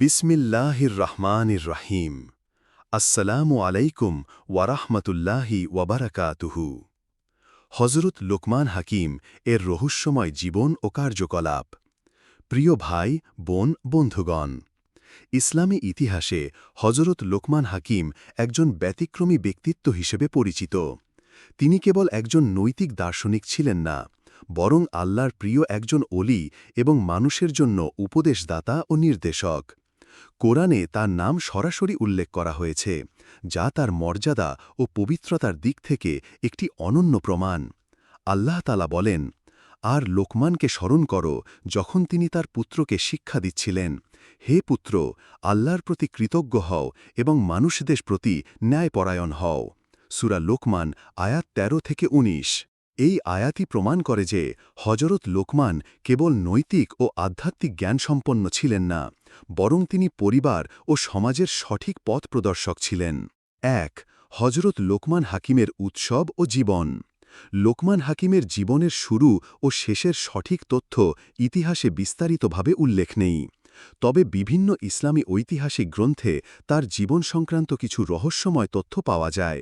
বিসমিল্লাহির রহমানির রহিম আসসালামু আলাইকুম ওয়ারাহমতুল্লাহি ওয়াবারাকাতুহু। হজরত লোকমান হাকিম এর রহস্যময় জীবন ও কার্যকলাপ। প্রিয় ভাই, বোন, বন্ধুগণ, ইসলামী ইতিহাসে হজরত লোকমান হাকিম একজন ব্যতিক্রমী ব্যক্তিত্ব হিসেবে পরিচিত। তিনি কেবল একজন নৈতিক দার্শনিক ছিলেন না, বরং আল্লাহর প্রিয় একজন অলি এবং মানুষের জন্য উপদেশদাতা ও নির্দেশক। কোরআনে তার নাম সরাসরি উল্লেখ করা হয়েছে, যা তার মর্যাদা ও পবিত্রতার দিক থেকে একটি অনন্য প্রমাণ। আল্লাহ তালা বলেন, আর লোকমানকে স্মরণ করো যখন তিনি তার পুত্রকে শিক্ষা দিচ্ছিলেন। হে পুত্র, আল্লাহর প্রতি কৃতজ্ঞ হও এবং মানুষদের প্রতি ন্যায়পরায়ণ হও। সুরা লোকমান, আয়াত ১৩ থেকে ১৯ এই আয়াতি প্রমাণ করে যে হজরত লোকমান কেবল নৈতিক ও আধ্যাত্মিক জ্ঞানসম্পন্ন ছিলেন না, বরং তিনি পরিবার ও সমাজের সঠিক পথ প্রদর্শক ছিলেন। এক হজরত লোকমান হাকিমের উৎসব ও জীবন। লোকমান হাকিমের জীবনের শুরু ও শেষের সঠিক তথ্য ইতিহাসে বিস্তারিতভাবে উল্লেখ নেই। তবে বিভিন্ন ইসলামী ঐতিহাসিক গ্রন্থে তার জীবন সংক্রান্ত কিছু রহস্যময় তথ্য পাওয়া যায়।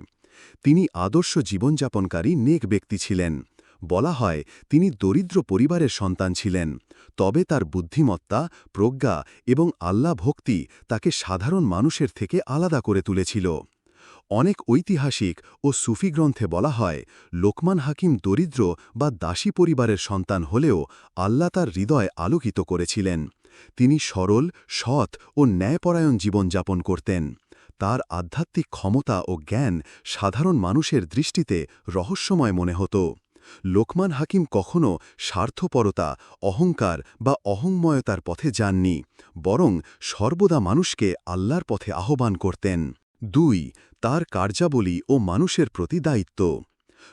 তিনি আদর্শ জীবনযাপনকারী নেক ব্যক্তি ছিলেন। বলা হয়, তিনি দরিদ্র পরিবারের সন্তান ছিলেন। তবে তার বুদ্ধিমত্তা, প্রজ্ঞা এবং আল্লাহ ভক্তি তাকে সাধারণ মানুষের থেকে আলাদা করে তুলেছিল। অনেক ঐতিহাসিক ও সুফি গ্রন্থে বলা হয়, লোকমান হাকিম দরিদ্র বা দাসী পরিবারের সন্তান হলেও আল্লাহ তার হৃদয় আলোকিত করেছিলেন। তিনি সরল, সৎ ও ন্যায়পরায়ণ জীবনযাপন করতেন। তার আধ্যাত্মিক ক্ষমতা ও জ্ঞান সাধারণ মানুষের দৃষ্টিতে রহস্যময় মনে হতো। লোকমান হাকিম কখনও স্বার্থপরতা, অহংকার বা অহংময়তার পথে যাননি, বরং সর্বদা মানুষকে আল্লাহর পথে আহ্বান করতেন। দুই, তার কার্যাবলী ও মানুষের প্রতি দায়িত্ব।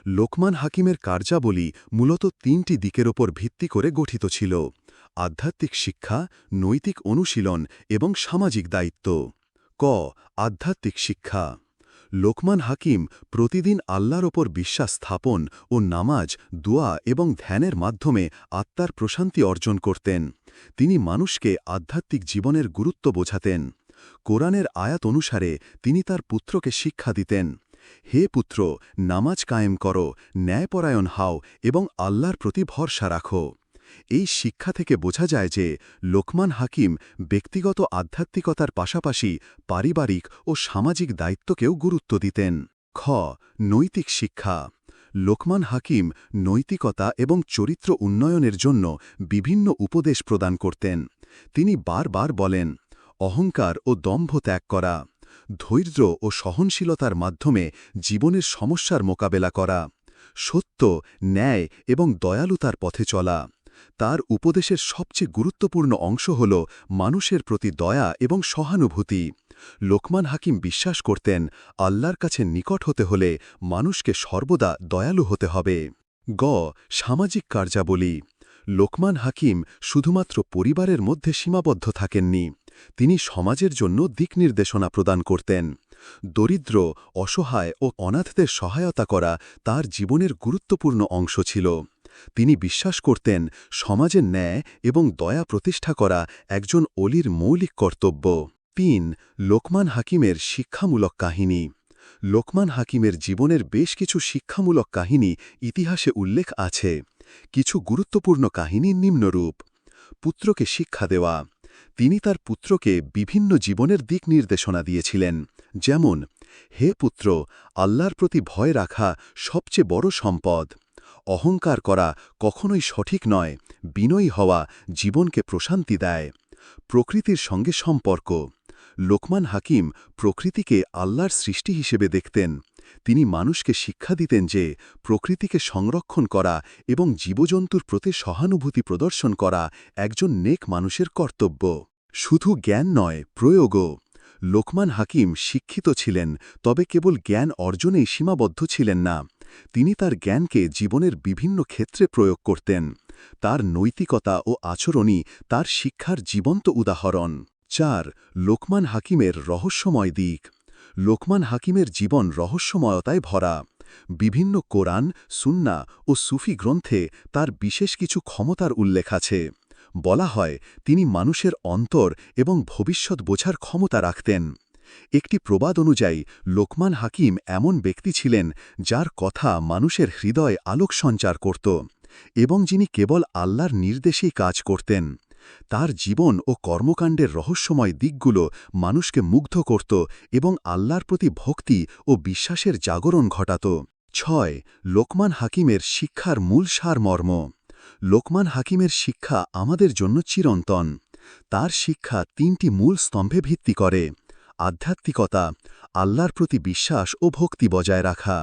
লোকমান হাকিমের কার্যাবলী মূলত তিনটি দিকের ওপর ভিত্তি করে গঠিত ছিল, আধ্যাত্মিক শিক্ষা, নৈতিক অনুশীলন এবং সামাজিক দায়িত্ব। ক, আধ্যাত্মিক শিক্ষা। লোকমান হাকিম প্রতিদিন আল্লাহর ওপর বিশ্বাস স্থাপন ও নামাজ, দোয়া এবং ধ্যানের মাধ্যমে আত্মার প্রশান্তি অর্জন করতেন। তিনি মানুষকে আধ্যাত্মিক জীবনের গুরুত্ব বোঝাতেন। কোরআনের আয়াত অনুসারে তিনি তার পুত্রকে শিক্ষা দিতেন। হে পুত্র, নামাজ কায়েম করো, ন্যায়পরায়ণ হাও এবং আল্লাহর প্রতি ভরসা রাখো। এই শিক্ষা থেকে বোঝা যায় যে লোকমান হাকিম ব্যক্তিগত আধ্যাত্মিকতার পাশাপাশি পারিবারিক ও সামাজিক দায়িত্বকেও গুরুত্ব দিতেন। খ. নৈতিক শিক্ষা। লোকমান হাকিম নৈতিকতা এবং চরিত্র উন্নয়নের জন্য বিভিন্ন উপদেশ প্রদান করতেন। তিনি বারবার বলেন, অহংকার ও দম্ভ ত্যাগ করা, ধৈর্য ও সহনশীলতার মাধ্যমে জীবনের সমস্যার মোকাবেলা করা, সত্য, ন্যায় এবং দয়ালুতার পথে চলা তার উপদেশের সবচেয়ে গুরুত্বপূর্ণ অংশ হল মানুষের প্রতি দয়া এবং সহানুভূতি। লোকমান হাকিম বিশ্বাস করতেন, আল্লাহর কাছে নিকট হতে হলে মানুষকে সর্বদা দয়ালু হতে হবে। গ. সামাজিক কার্যাবলী। লোকমান হাকিম শুধুমাত্র পরিবারের মধ্যে সীমাবদ্ধ থাকেননি, তিনি সমাজের জন্য দিক নির্দেশনা প্রদান করতেন। দরিদ্র, অসহায় ও অনাথদের সহায়তা করা তার জীবনের গুরুত্বপূর্ণ অংশ ছিল। তিনি বিশ্বাস করতেন সমাজের ন্যায় এবং দয়া প্রতিষ্ঠা করা একজন অলির মৌলিক কর্তব্য। তিন, লোকমান হাকিমের শিক্ষামূলক কাহিনী। লোকমান হাকিমের জীবনের বেশ কিছু শিক্ষামূলক কাহিনী ইতিহাসে উল্লেখ আছে। কিছু গুরুত্বপূর্ণ কাহিনী নিম্নরূপ। পুত্রকে শিক্ষা দেওয়া। তিনি তার পুত্রকে বিভিন্ন জীবনের দিক নির্দেশনা দিয়েছিলেন। যেমন, হে পুত্র, আল্লাহর প্রতি ভয় রাখা সবচেয়ে বড় সম্পদ। অহংকার করা কখনোই সঠিক নয়, বিনয়ী হওয়া জীবনকে প্রশান্তি দেয়। প্রকৃতির সঙ্গে সম্পর্ক। লোকমান হাকিম প্রকৃতিকে আল্লাহর সৃষ্টি হিসেবে দেখতেন। তিনি মানুষকে শিক্ষা দিতেন যে, প্রকৃতিকে সংরক্ষণ করা এবং জীবজন্তুর প্রতি সহানুভূতি প্রদর্শন করা একজন নেক মানুষের কর্তব্য। শুধু জ্ঞান নয়, প্রয়োগও। লোকমান হাকিম শিক্ষিত ছিলেন, তবে কেবল জ্ঞান অর্জনেই সীমাবদ্ধ ছিলেন না। তিনি তার জ্ঞানকে জীবনের বিভিন্ন ক্ষেত্রে প্রয়োগ করতেন। তার নৈতিকতা ও আচরণই তার শিক্ষার জীবন্ত উদাহরণ। চার, লোকমান হাকিমের রহস্যময় দিক। লোকমান হাকিমের জীবন রহস্যময়তায় ভরা। বিভিন্ন কোরআন, সুন্না ও সুফি গ্রন্থে তার বিশেষ কিছু ক্ষমতার উল্লেখ আছে। বলা হয়, তিনি মানুষের অন্তর এবং ভবিষ্যৎ বোঝার ক্ষমতা রাখতেন। একটি প্রবাদ অনুযায়ী, লোকমান হাকিম এমন ব্যক্তি ছিলেন যার কথা মানুষের হৃদয় আলোক সঞ্চার করত এবং যিনি কেবল আল্লাহর নির্দেশেই কাজ করতেন। তার জীবন ও কর্মকাণ্ডের রহস্যময় দিকগুলো মানুষকে মুগ্ধ করত এবং আল্লাহর প্রতি ভক্তি ও বিশ্বাসের জাগরণ ঘটাত। ছয়, লোকমান হাকিমের শিক্ষার মূল সারমর্ম। লোকমান হাকিমের শিক্ষা আমাদের জন্য চিরন্তন। তার শিক্ষা তিনটি মূল স্তম্ভে ভিত্তি করে। আধ্যাত্মিকতা, আল্লাহর প্রতি বিশ্বাস ও ভক্তি বজায় রাখা।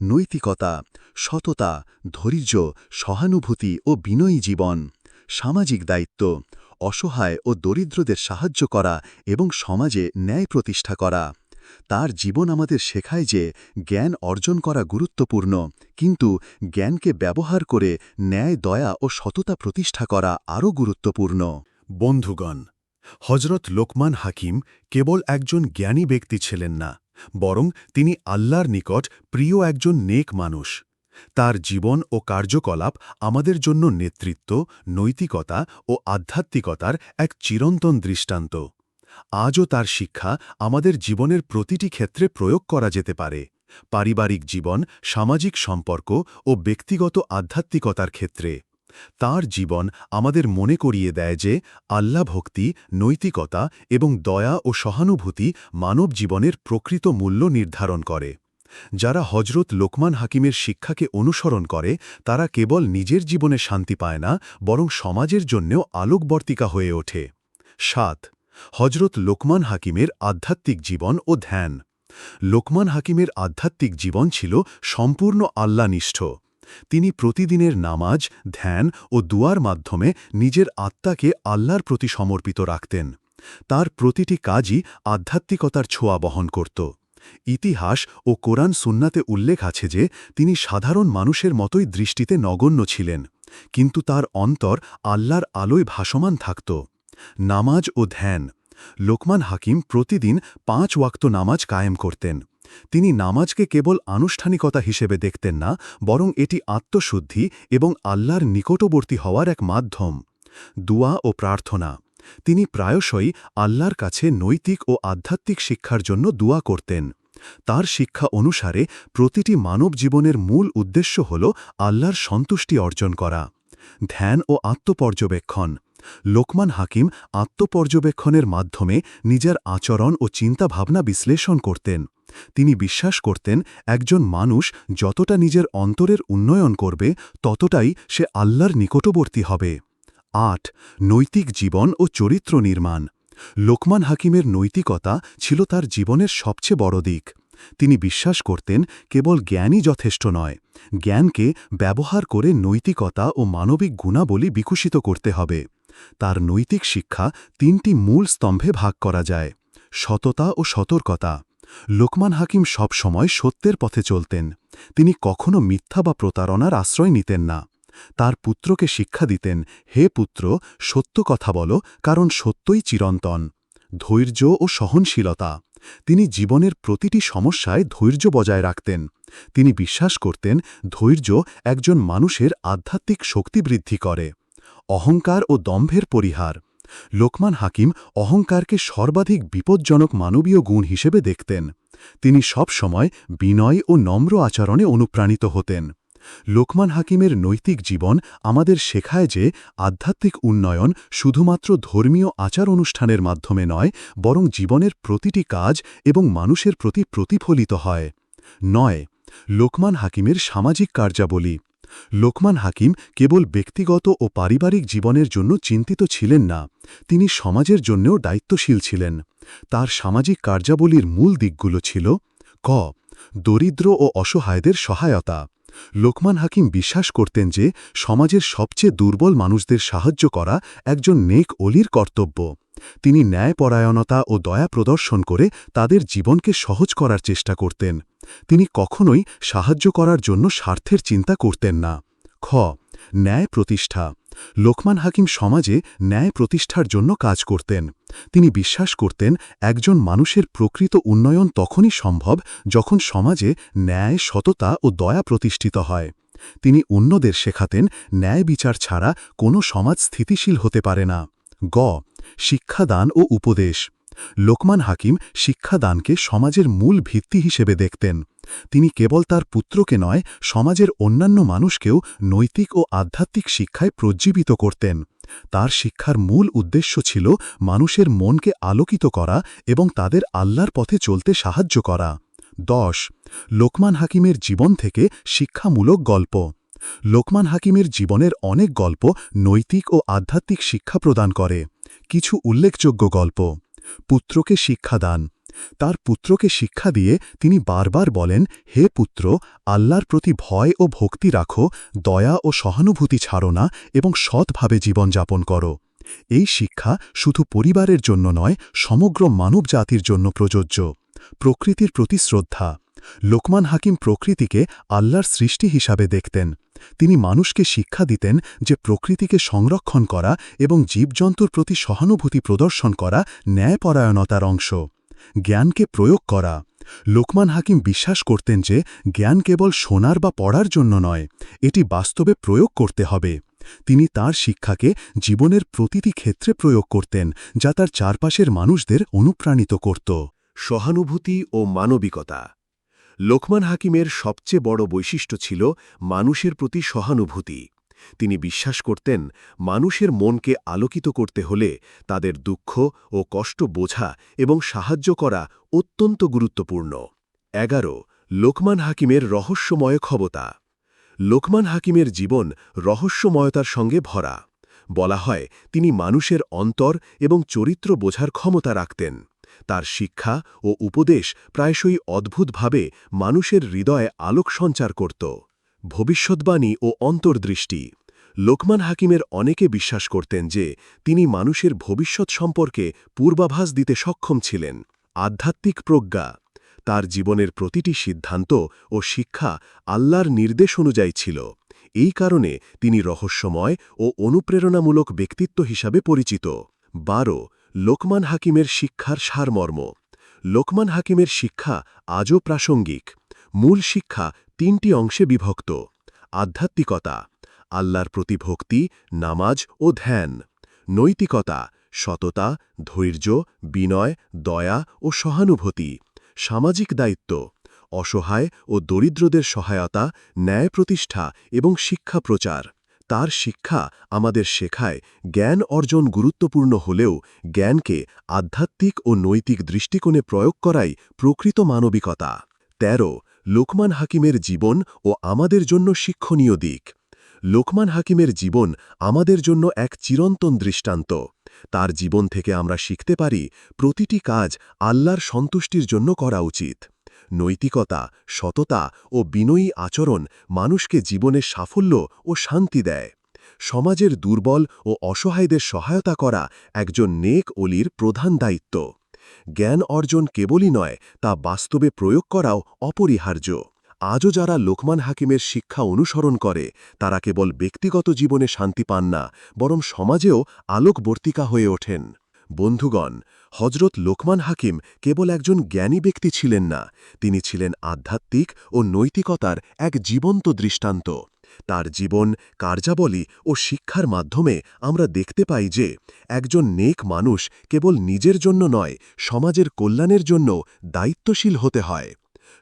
নৈতিকতা, সততা, ধৈর্য, সহানুভূতি ও বিনয়ী জীবন। সামাজিক দায়িত্ব, অসহায় ও দরিদ্রদের সাহায্য করা এবং সমাজে ন্যায় প্রতিষ্ঠা করা। তার জীবন আমাদের শেখায় যে জ্ঞান অর্জন করা গুরুত্বপূর্ণ, কিন্তু জ্ঞানকে ব্যবহার করে ন্যায়, দয়া ও সততা প্রতিষ্ঠা করা আরও গুরুত্বপূর্ণ। বন্ধুগণ হজরত লোকমান হাকিম কেবল একজন জ্ঞানী ব্যক্তি ছিলেন না, বরং তিনি আল্লাহর নিকট প্রিয় একজন নেক মানুষ। তার জীবন ও কার্যকলাপ আমাদের জন্য নেতৃত্ব, নৈতিকতা ও আধ্যাত্মিকতার এক চিরন্তন দৃষ্টান্ত। আজও তার শিক্ষা আমাদের জীবনের প্রতিটি ক্ষেত্রে প্রয়োগ করা যেতে পারে। পারিবারিক জীবন, সামাজিক সম্পর্ক ও ব্যক্তিগত আধ্যাত্মিকতার ক্ষেত্রে। তার জীবন আমাদের মনে করিয়ে দেয় যে আল্লাহ ভক্তি, নৈতিকতা এবং দয়া ও সহানুভূতি মানব জীবনের প্রকৃত মূল্য নির্ধারণ করে। যারা হজরত লোকমান হাকিমের শিক্ষাকে অনুসরণ করে, তারা কেবল নিজের জীবনে শান্তি পায় না, বরং সমাজের জন্যেও আলোকবর্তিকা হয়ে ওঠে। সাত হজরত লোকমান হাকিমের আধ্যাত্মিক জীবন ও ধ্যান। লোকমান হাকিমের আধ্যাত্মিক জীবন ছিল সম্পূর্ণ আল্লানিষ্ঠ তিনি প্রতিদিনের নামাজ, ধ্যান ও দুয়ার মাধ্যমে নিজের আত্মাকে আল্লাহর প্রতি সমর্পিত রাখতেন। তার প্রতিটি কাজই আধ্যাত্মিকতার ছোঁয়া বহন করত। ইতিহাস ও কোরআন সুন্নাতে উল্লেখ আছে যে, তিনি সাধারণ মানুষের মতোই দৃষ্টিতে নগণ্য ছিলেন, কিন্তু তার অন্তর আল্লাহর আলোয় ভাসমান থাকত। নামাজ ও ধ্যান। লোকমান হাকিম প্রতিদিন পাঁচ ওয়াক্ত নামাজ কায়েম করতেন। তিনি নামাজকে কেবল আনুষ্ঠানিকতা হিসেবে দেখতেন না, বরং এটি আত্মশুদ্ধি এবং আল্লাহর নিকটবর্তী হওয়ার এক মাধ্যম, দুয়া ও প্রার্থনা। তিনি প্রায়শই আল্লাহর কাছে নৈতিক ও আধ্যাত্মিক শিক্ষার জন্য দুয়া করতেন। তার শিক্ষা অনুসারে প্রতিটি মানব জীবনের মূল উদ্দেশ্য হল আল্লাহর সন্তুষ্টি অর্জন করা, ধ্যান ও আত্মপর্যবেক্ষণ। লোকমান হাকিম আত্মপর্যবেক্ষণের মাধ্যমে নিজের আচরণ ও চিন্তাভাবনা বিশ্লেষণ করতেন। তিনি বিশ্বাস করতেন একজন মানুষ যতটা নিজের অন্তরের উন্নয়ন করবে, ততটাই সে আল্লাহর নিকটবর্তী হবে। আট, নৈতিক জীবন ও চরিত্র নির্মাণ। লোকমান হাকিমের নৈতিকতা ছিল তার জীবনের সবচেয়ে বড় দিক। তিনি বিশ্বাস করতেন কেবল জ্ঞানই যথেষ্ট নয়, জ্ঞানকে ব্যবহার করে নৈতিকতা ও মানবিক গুণাবলী বিকশিত করতে হবে। তার নৈতিক শিক্ষা তিনটি মূল স্তম্ভে ভাগ করা যায়, সততা ও সতর্কতা। লোকমান হাকিম সব সময় সত্যের পথে চলতেন। তিনি কখনো মিথ্যা বা প্রতারণার আশ্রয় নিতেন না। তার পুত্রকে শিক্ষা দিতেন, হে পুত্র, সত্য কথা বলো, কারণ সত্যই চিরন্তন। ধৈর্য ও সহনশীলতা। তিনি জীবনের প্রতিটি সমস্যায় ধৈর্য বজায় রাখতেন। তিনি বিশ্বাস করতেন, ধৈর্য একজন মানুষের আধ্যাত্মিক শক্তি বৃদ্ধি করে। অহংকার ও দম্ভের পরিহার। লোকমান হাকিম অহংকারকে সর্বাধিক বিপজ্জনক মানবীয় গুণ হিসেবে দেখতেন। তিনি সব সময় বিনয় ও নম্র আচরণে অনুপ্রাণিত হতেন। লোকমান হাকিমের নৈতিক জীবন আমাদের শেখায় যে আধ্যাত্মিক উন্নয়ন শুধুমাত্র ধর্মীয় আচার অনুষ্ঠানের মাধ্যমে নয়, বরং জীবনের প্রতিটি কাজ এবং মানুষের প্রতি প্রতিফলিত হয়। নয়, লোকমান হাকিমের সামাজিক কার্যাবলী। লোকমান হাকিম কেবল ব্যক্তিগত ও পারিবারিক জীবনের জন্য চিন্তিত ছিলেন না, তিনি সমাজের জন্যও দায়িত্বশীল ছিলেন। তার সামাজিক কার্যাবলীর মূল দিকগুলো ছিল, ক, দরিদ্র ও অসহায়দের সহায়তা। লোকমান হাকিম বিশ্বাস করতেন যে সমাজের সবচেয়ে দুর্বল মানুষদের সাহায্য করা একজন নেক অলির কর্তব্য। তিনি ন্যায়পরায়ণতা ও দয়া প্রদর্শন করে তাদের জীবনকে সহজ করার চেষ্টা করতেন। তিনি কখনোই সাহায্য করার জন্য স্বার্থের চিন্তা করতেন না। খ. ন্যায় প্রতিষ্ঠা। লোকমান হাকিম সমাজে ন্যায় প্রতিষ্ঠার জন্য কাজ করতেন। তিনি বিশ্বাস করতেন, একজন মানুষের প্রকৃত উন্নয়ন তখনই সম্ভব যখন সমাজে ন্যায়, সততা ও দয়া প্রতিষ্ঠিত হয়। তিনি অন্যদের শেখাতেন, ন্যায় বিচার ছাড়া কোনো সমাজ স্থিতিশীল হতে পারে না। গ. শিক্ষাদান ও উপদেশ। লোকমান হাকিম শিক্ষাদানকে সমাজের মূল ভিত্তি হিসেবে দেখতেন। তিনি কেবল তার পুত্রকে নয়, সমাজের অন্যান্য মানুষকেও নৈতিক ও আধ্যাত্মিক শিক্ষায় প্রজ্জীবিত করতেন। তার শিক্ষার মূল উদ্দেশ্য ছিল মানুষের মনকে আলোকিত করা এবং তাদের আল্লাহর পথে চলতে সাহায্য করা। দশ, লোকমান হাকিমের জীবন থেকে শিক্ষামূলক গল্প। লোকমান হাকিমের জীবনের অনেক গল্প নৈতিক ও আধ্যাত্মিক শিক্ষা প্রদান করে। কিছু উল্লেখযোগ্য গল্প। পুত্রকে শিক্ষা দান। তার পুত্রকে শিক্ষা দিয়ে তিনি বারবার বলেন, হে পুত্র, আল্লাহর প্রতি ভয় ও ভক্তি রাখো, দয়া ও সহানুভূতি ছাড়ো না এবং সৎভাবে জীবনযাপন করো। এই শিক্ষা শুধু পরিবারের জন্য নয়, সমগ্র মানব জাতির জন্য প্রযোজ্য। প্রকৃতির প্রতি শ্রদ্ধা। লোকমান হাকিম প্রকৃতিকে আল্লাহর সৃষ্টি হিসাবে দেখতেন। তিনি মানুষকে শিক্ষা দিতেন যে প্রকৃতিকে সংরক্ষণ করা এবং জীবজন্তুর প্রতি সহানুভূতি প্রদর্শন করা ন্যায়পরায়ণতার অংশ। জ্ঞানকে প্রয়োগ করা। লোকমান হাকিম বিশ্বাস করতেন যে জ্ঞান কেবল শোনার বা পড়ার জন্য নয়, এটি বাস্তবে প্রয়োগ করতে হবে। তিনি তার শিক্ষাকে জীবনের প্রতিটি ক্ষেত্রে প্রয়োগ করতেন, যা তার চারপাশের মানুষদের অনুপ্রাণিত করত। সহানুভূতি ও মানবিকতা লোকমান হাকিমের সবচেয়ে বড় বৈশিষ্ট্য ছিল মানুষের প্রতি সহানুভূতি। তিনি বিশ্বাস করতেন, মানুষের মনকে আলোকিত করতে হলে তাদের দুঃখ ও কষ্ট বোঝা এবং সাহায্য করা অত্যন্ত গুরুত্বপূর্ণ। এগারো, লোকমান হাকিমের রহস্যময় ক্ষমতা। লোকমান হাকিমের জীবন রহস্যময়তার সঙ্গে ভরা। বলা হয়, তিনি মানুষের অন্তর এবং চরিত্র বোঝার ক্ষমতা রাখতেন। তার শিক্ষা ও উপদেশ প্রায়শই অদ্ভুতভাবে মানুষের হৃদয়ে আলোক সঞ্চার করত। ভবিষ্যৎবাণী ও অন্তর্দৃষ্টি। লোকমান হাকিমের অনেকে বিশ্বাস করতেন যে, তিনি মানুষের ভবিষ্যৎ সম্পর্কে পূর্বাভাস দিতে সক্ষম ছিলেন। আধ্যাত্মিক প্রজ্ঞা। তার জীবনের প্রতিটি সিদ্ধান্ত ও শিক্ষা আল্লাহর নির্দেশ অনুযায়ী ছিল। এই কারণে তিনি রহস্যময় ও অনুপ্রেরণামূলক ব্যক্তিত্ব হিসাবে পরিচিত। বারো লোকমান হাকিমের শিক্ষার সারমর্ম। লোকমান হাকিমের শিক্ষা আজও প্রাসঙ্গিক। মূল শিক্ষা তিনটি অংশে বিভক্ত। আধ্যাত্মিকতা, আল্লাহর প্রতি ভক্তি, নামাজ ও ধ্যান। নৈতিকতা, সততা, ধৈর্য, বিনয়, দয়া ও সহানুভূতি। সামাজিক দায়িত্ব, অসহায় ও দরিদ্রদের সহায়তা, ন্যায় প্রতিষ্ঠা এবং শিক্ষা প্রচার। তার শিক্ষা আমাদের শেখায় জ্ঞান অর্জন গুরুত্বপূর্ণ হলেও জ্ঞানকে আধ্যাত্মিক ও নৈতিক দৃষ্টিকোণে প্রয়োগ করাই প্রকৃত মানবিকতা। ১৩ লোকমান হাকিমের জীবন ও আমাদের জন্য শিক্ষণীয় দিক। লোকমান হাকিমের জীবন আমাদের জন্য এক চিরন্তন দৃষ্টান্ত। তার জীবন থেকে আমরা শিখতে পারি প্রতিটি কাজ আল্লাহর সন্তুষ্টির জন্য করা উচিত। নৈতিকতা, সততা ও বিনয়ী আচরণ মানুষকে জীবনে সাফল্য ও শান্তি দেয়। সমাজের দুর্বল ও অসহায়দের সহায়তা করা একজন নেক অলির প্রধান দায়িত্ব। জ্ঞান অর্জন কেবলই নয়, তা বাস্তবে প্রয়োগ করাও অপরিহার্য। আজও যারা লোকমান হাকিমের শিক্ষা অনুসরণ করে, তারা কেবল ব্যক্তিগত জীবনে শান্তি পান না, বরং সমাজেও আলোকবর্তিকা হয়ে ওঠেন। বন্ধুগণ হজরত লোকমান হাকিম কেবল একজন জ্ঞানী ব্যক্তি ছিলেন না, তিনি ছিলেন আধ্যাত্মিক ও নৈতিকতার এক জীবন্ত দৃষ্টান্ত। তার জীবন, কার্যাবলী ও শিক্ষার মাধ্যমে আমরা দেখতে পাই যে, একজন নেক মানুষ কেবল নিজের জন্য নয়, সমাজের কল্যাণের জন্য দায়িত্বশীল হতে হয়।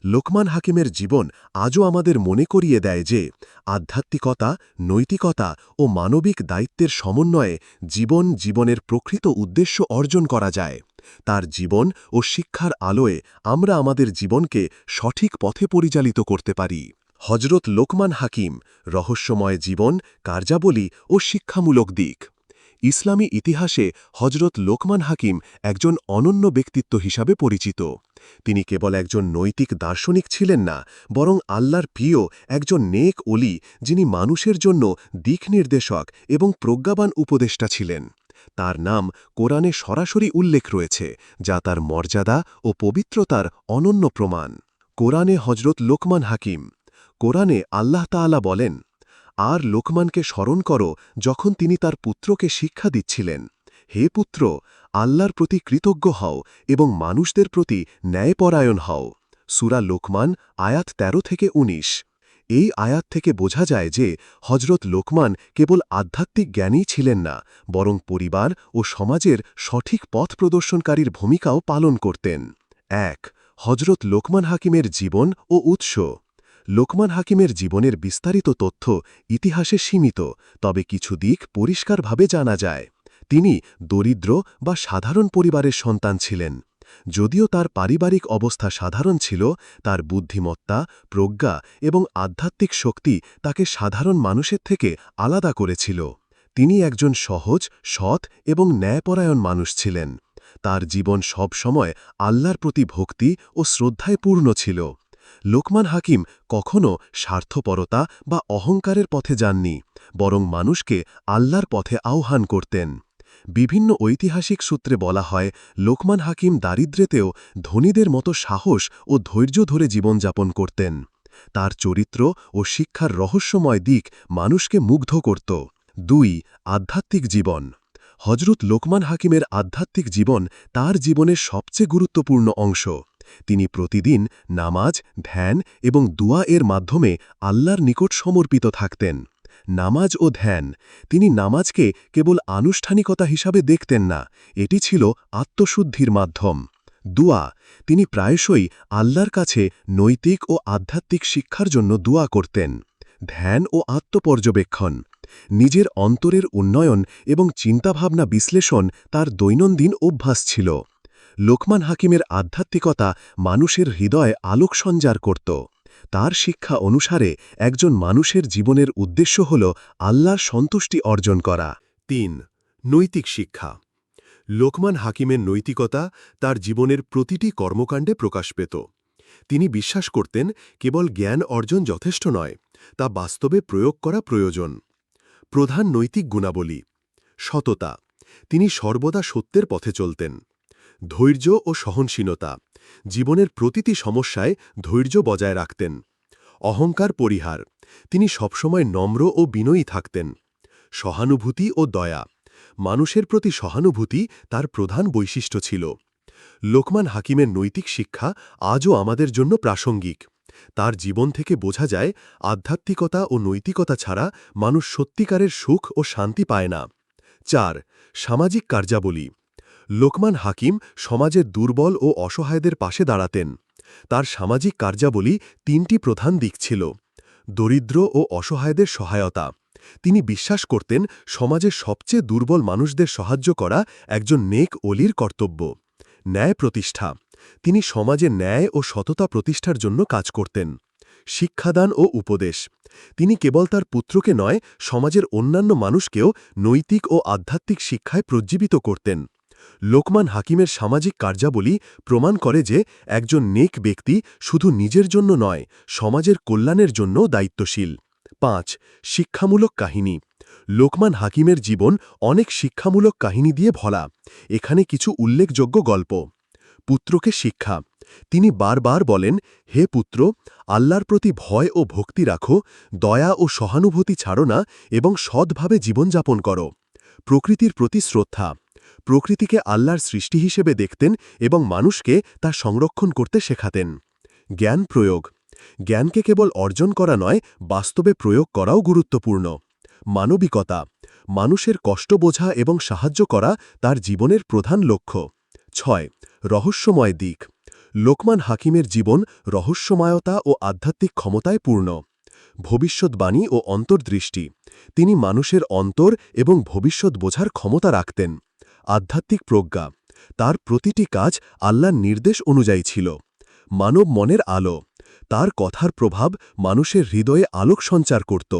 লোকমান হাকিমের জীবন আজও আমাদের মনে করিয়ে দেয় যে, আধ্যাত্মিকতা, নৈতিকতা ও মানবিক দায়িত্বের সমন্বয়ে জীবন জীবনের প্রকৃত উদ্দেশ্য অর্জন করা যায়। তার জীবন ও শিক্ষার আলোয় আমরা আমাদের জীবনকে সঠিক পথে পরিচালিত করতে পারি। হজরত লোকমান হাকিম, রহস্যময় জীবন, কার্যাবলী ও শিক্ষামূলক দিক। ইসলামী ইতিহাসে হজরত লোকমান হাকিম একজন অনন্য ব্যক্তিত্ব হিসাবে পরিচিত। তিনি কেবল একজন নৈতিক দার্শনিক ছিলেন না, বরং আল্লাহর প্রিয় একজন নেক অলি যিনি মানুষের জন্য দিক নির্দেশক এবং প্রজ্ঞাবান উপদেষ্টা ছিলেন। তার নাম কোরআনে সরাসরি উল্লেখ রয়েছে, যা তার মর্যাদা ও পবিত্রতার অনন্য প্রমাণ। কোরআনে হজরত লোকমান হাকিম, কোরআনে আল্লাহ তাআলা বলেন আর লোকমানকে স্মরণ করো যখন তিনি তার পুত্রকে শিক্ষা দিচ্ছিলেন। হে পুত্র, আল্লাহর প্রতি কৃতজ্ঞ হও এবং মানুষদের প্রতি ন্যায়পরায়ণ হও। সুরা লোকমান, আয়াত ১৩ থেকে ১৯ এই আয়াত থেকে বোঝা যায় যে হজরত লোকমান কেবল আধ্যাত্মিক জ্ঞানই ছিলেন না, বরং পরিবার ও সমাজের সঠিক পথ প্রদর্শনকারীর ভূমিকাও পালন করতেন। এক হজরত লোকমান হাকিমের জীবন ও উৎস। লোকমান হাকিমের জীবনের বিস্তারিত তথ্য ইতিহাসে সীমিত, তবে কিছু দিক পরিষ্কারভাবে জানা যায়। তিনি দরিদ্র বা সাধারণ পরিবারের সন্তান ছিলেন। যদিও তার পারিবারিক অবস্থা সাধারণ ছিল, তার বুদ্ধিমত্তা, প্রজ্ঞা এবং আধ্যাত্মিক শক্তি তাকে সাধারণ মানুষের থেকে আলাদা করেছিল। তিনি একজন সহজ, সৎ এবং ন্যায়পরায়ণ মানুষ ছিলেন। তার জীবন সব সময় আল্লাহর প্রতি ভক্তি ও শ্রদ্ধায় পূর্ণ ছিল। লোকমান হাকিম কখনও স্বার্থপরতা বা অহংকারের পথে যাননি, বরং মানুষকে আল্লাহর পথে আহ্বান করতেন। বিভিন্ন ঐতিহাসিক সূত্রে বলা হয়, লোকমান হাকিম দারিদ্র্যেতেও ধনীদের মতো সাহস ও ধৈর্য ধরে জীবনযাপন করতেন। তার চরিত্র ও শিক্ষার রহস্যময় দিক মানুষকে মুগ্ধ করত। দুই, আধ্যাত্মিক জীবন। হজরত লোকমান হাকিমের আধ্যাত্মিক জীবন তার জীবনের সবচেয়ে গুরুত্বপূর্ণ অংশ। তিনি প্রতিদিন নামাজ, ধ্যান এবং দুয়া এর মাধ্যমে আল্লাহর নিকট সমর্পিত থাকতেন। নামাজ ও ধ্যান। তিনি নামাজকে কেবল আনুষ্ঠানিকতা হিসাবে দেখতেন না, এটি ছিল আত্মশুদ্ধির মাধ্যম। দুয়া। তিনি প্রায়শই আল্লাহর কাছে নৈতিক ও আধ্যাত্মিক শিক্ষার জন্য দুয়া করতেন। ধ্যান ও আত্মপর্যবেক্ষণ। নিজের অন্তরের উন্নয়ন এবং চিন্তাভাবনা বিশ্লেষণ তার দৈনন্দিন অভ্যাস ছিল। লোকমান হাকিমের আধ্যাত্মিকতা মানুষের হৃদয়ে আলোক সঞ্চার করত। তার শিক্ষা অনুসারে একজন মানুষের জীবনের উদ্দেশ্য হল আল্লাহর সন্তুষ্টি অর্জন করা। তিন, নৈতিক শিক্ষা। লোকমান হাকিমের নৈতিকতা তার জীবনের প্রতিটি কর্মকাণ্ডে প্রকাশ পেত। তিনি বিশ্বাস করতেন কেবল জ্ঞান অর্জন যথেষ্ট নয়, তা বাস্তবে প্রয়োগ করা প্রয়োজন। প্রধান নৈতিক গুণাবলী। সততা। তিনি সর্বদা সত্যের পথে চলতেন। ধৈর্য ও সহনশীলতা, জীবনের প্রতিটি সমস্যায় ধৈর্য বজায় রাখতেন। অহংকার পরিহার, তিনি সবসময় নম্র ও বিনয়ী থাকতেন। সহানুভূতি ও দয়া, মানুষের প্রতি সহানুভূতি তার প্রধান বৈশিষ্ট্য ছিল। লোকমান হাকিমের নৈতিক শিক্ষা আজও আমাদের জন্য প্রাসঙ্গিক। তার জীবন থেকে বোঝা যায়, আধ্যাত্মিকতা ও নৈতিকতা ছাড়া মানুষ সত্যিকারের সুখ ও শান্তি পায় না। চার, সামাজিক কার্যাবলী। লোকমান হাকিম সমাজের দুর্বল ও অসহায়দের পাশে দাঁড়াতেন। তার সামাজিক কার্যাবলী তিনটি প্রধান দিক ছিল, দরিদ্র ও অসহায়দের সহায়তা। তিনি বিশ্বাস করতেন সমাজের সবচেয়ে দুর্বল মানুষদের সাহায্য করা একজন নেক অলির কর্তব্য। ন্যায় প্রতিষ্ঠা। তিনি সমাজে ন্যায় ও সততা প্রতিষ্ঠার জন্য কাজ করতেন। শিক্ষাদান ও উপদেশ। তিনি কেবল তার পুত্রকে নয়, সমাজের অন্যান্য মানুষকেও নৈতিক ও আধ্যাত্মিক শিক্ষায় প্রজ্জীবিত করতেন। লোকমান হাকিমের সামাজিক কার্যাবলী প্রমাণ করে যে একজন নেক ব্যক্তি শুধু নিজের জন্য নয়, সমাজের কল্যাণের জন্য দায়িত্বশীল। পাঁচ, শিক্ষামূলক কাহিনী। লোকমান হাকিমের জীবন অনেক শিক্ষামূলক কাহিনী দিয়ে ভরা। এখানে কিছু উল্লেখযোগ্য গল্প। পুত্রকে শিক্ষা। তিনি বারবার বলেন, হে পুত্র, আল্লাহর প্রতি ভয় ও ভক্তি রাখো, দয়া ও সহানুভূতি ছাড়ো না এবং সৎভাবে জীবনযাপন করো। প্রকৃতির প্রতি শ্রদ্ধা। প্রকৃতিকে আল্লাহর সৃষ্টি হিসেবে দেখতেন এবং মানুষকে তা সংরক্ষণ করতে শেখাতেন। জ্ঞান প্রয়োগ। জ্ঞানকে কেবল অর্জন করা নয়, বাস্তবে প্রয়োগ করাও গুরুত্বপূর্ণ। মানবিকতা। মানুষের কষ্ট বোঝা এবং সাহায্য করা তার জীবনের প্রধান লক্ষ্য। ছয়, রহস্যময় দিক। লোকমান হাকিমের জীবন রহস্যময়তা ও আধ্যাত্মিক ক্ষমতায় পূর্ণ। ভবিষ্যৎবাণী ও অন্তর্দৃষ্টি। তিনি মানুষের অন্তর এবং ভবিষ্যৎ বোঝার ক্ষমতা রাখতেন। আধ্যাত্মিক প্রজ্ঞা। তার প্রতিটি কাজ আল্লাহর নির্দেশ অনুযায়ী ছিল। মানব মনের আলো। তার কথার প্রভাব মানুষের হৃদয়ে আলোক সঞ্চার করত।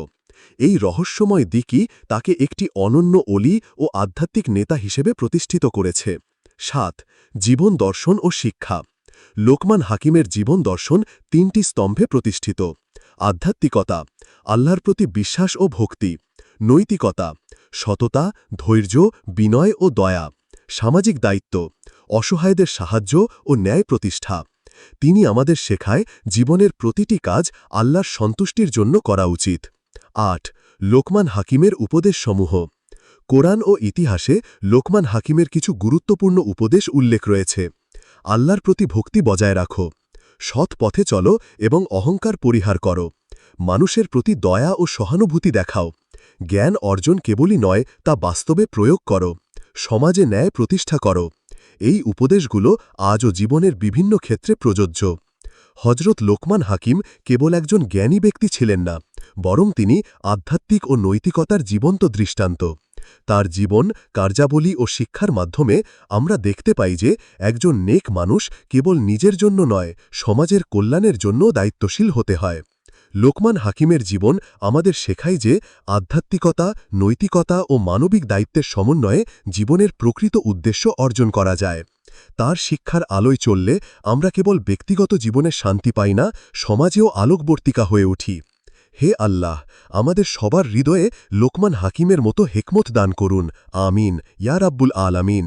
এই রহস্যময় দিকই তাকে একটি অনন্য অলি ও আধ্যাত্মিক নেতা হিসেবে প্রতিষ্ঠিত করেছে। সাত, জীবন দর্শন ও শিক্ষা। লোকমান হাকিমের জীবন দর্শন তিনটি স্তম্ভে প্রতিষ্ঠিত। আধ্যাত্মিকতা, আল্লাহর প্রতি বিশ্বাস ও ভক্তি। নৈতিকতা সততা, ধৈর্য, বিনয় ও দয়া, সামাজিক দায়িত্ব, অসহায়দের সাহায্য ও ন্যায় প্রতিষ্ঠা। তিনি আমাদের শেখায় জীবনের প্রতিটি কাজ আল্লাহর সন্তুষ্টির জন্য করা উচিত। আট, লোকমান হাকিমের উপদেশসমূহ। কোরআন ও ইতিহাসে লোকমান হাকিমের কিছু গুরুত্বপূর্ণ উপদেশ উল্লেখ রয়েছে। আল্লাহর প্রতি ভক্তি বজায় রাখো, সৎ পথে চলো এবং অহংকার পরিহার করো। মানুষের প্রতি দয়া ও সহানুভূতি দেখাও। জ্ঞান অর্জন কেবলই নয়, তা বাস্তবে প্রয়োগ করো। সমাজে ন্যায় প্রতিষ্ঠা করো। এই উপদেশগুলো আজও জীবনের বিভিন্ন ক্ষেত্রে প্রযোজ্য। হজরত লোকমান হাকিম কেবল একজন জ্ঞানী ব্যক্তি ছিলেন না, বরং তিনি আধ্যাত্মিক ও নৈতিকতার জীবন্ত দৃষ্টান্ত। তার জীবন, কার্যাবলী ও শিক্ষার মাধ্যমে আমরা দেখতে পাই যে একজন নেক মানুষ কেবল নিজের জন্য নয়, সমাজের কল্যাণের জন্য দায়িত্বশীল হতে হয়। লোকমান হাকিমের জীবন আমাদের শেখায় যে আধ্যাত্মিকতা, নৈতিকতা ও মানবিক দায়িত্বের সমন্বয়ে জীবনের প্রকৃত উদ্দেশ্য অর্জন করা যায়। তার শিক্ষার আলোয় চললে আমরা কেবল ব্যক্তিগত জীবনে শান্তি পাই না, সমাজেও আলোকবর্তিকা হয়ে উঠি। হে আল্লাহ, আমাদের সবার হৃদয়ে লোকমান হাকিমের মতো হেকমত দান করুন। আমিন। ইয়া রাব্বুল আলামিন।